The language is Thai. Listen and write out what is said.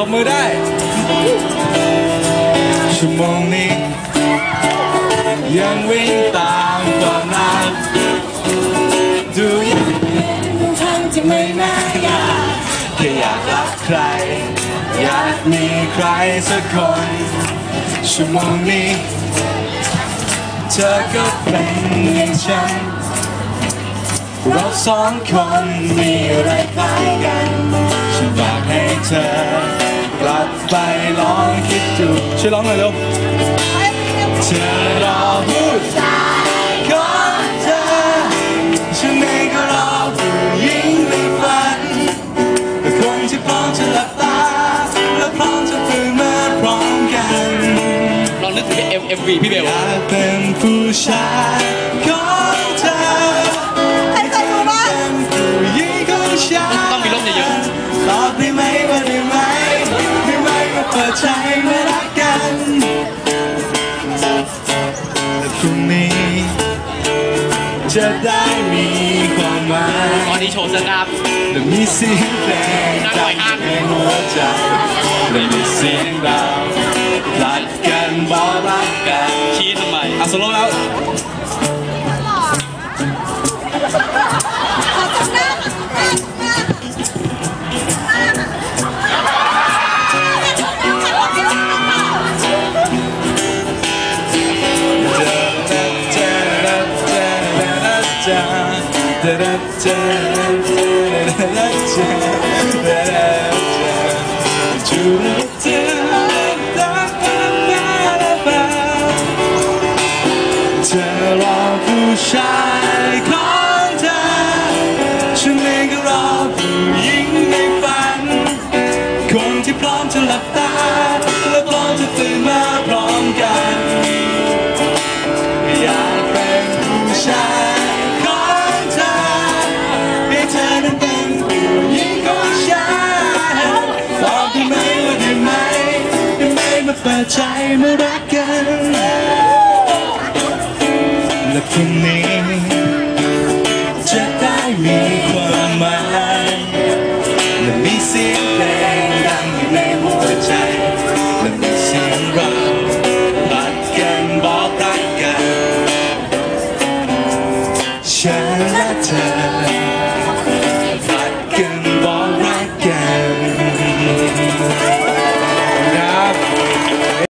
ตบมือได้ ชั่วโมงนี้ ยังวิ่งตามความรักดูยังเป็ทั้งที่ไม่น่าอยากแค่อยากรักใคร อยากมีใครสักคน ชั่วโมงนี้ เธอก็เป็นอย่างฉันเราสองคนมีอะไรคล้ายกัน ฉันอยากให้เธอ ไปลองคิดดูช่วยร้องหน่อยเร็วเธอรอผู้ชายของเธอฉันเองก็รอผู้หญิงในฝันแต่คงที่พร้อมจะหลับตา และพร้อมจะตื่นมาพร้อมกันลองนึกถึงเอ็มเอ็มวีพี่เบลอยากเป็นผู้ชายของเธอให้ใครดูบ้างเป็นผู้หญิงของฉันต้องมีร่มเยอะตอบได้ไหมว่าได้ไหม พรุ่งนี้ จะได้มีความหมายตอนนี้โชว์เสื้อกล้ามและมีเสียงเพลงนั่งหน่อยอะในหัวใจและมีเสียงเราพลัดกันบอกรักกันชี้ทำไมอะโซโล่แล้ว เธอรอผู้ชายของเธอ ฉันเองก็รอผู้หญิงในฝัน คนที่พร้อมจะหลับตา ฝ่าใจมารักกันและคืนนี้ จะได้มีความหมายและมีเสียงเพลง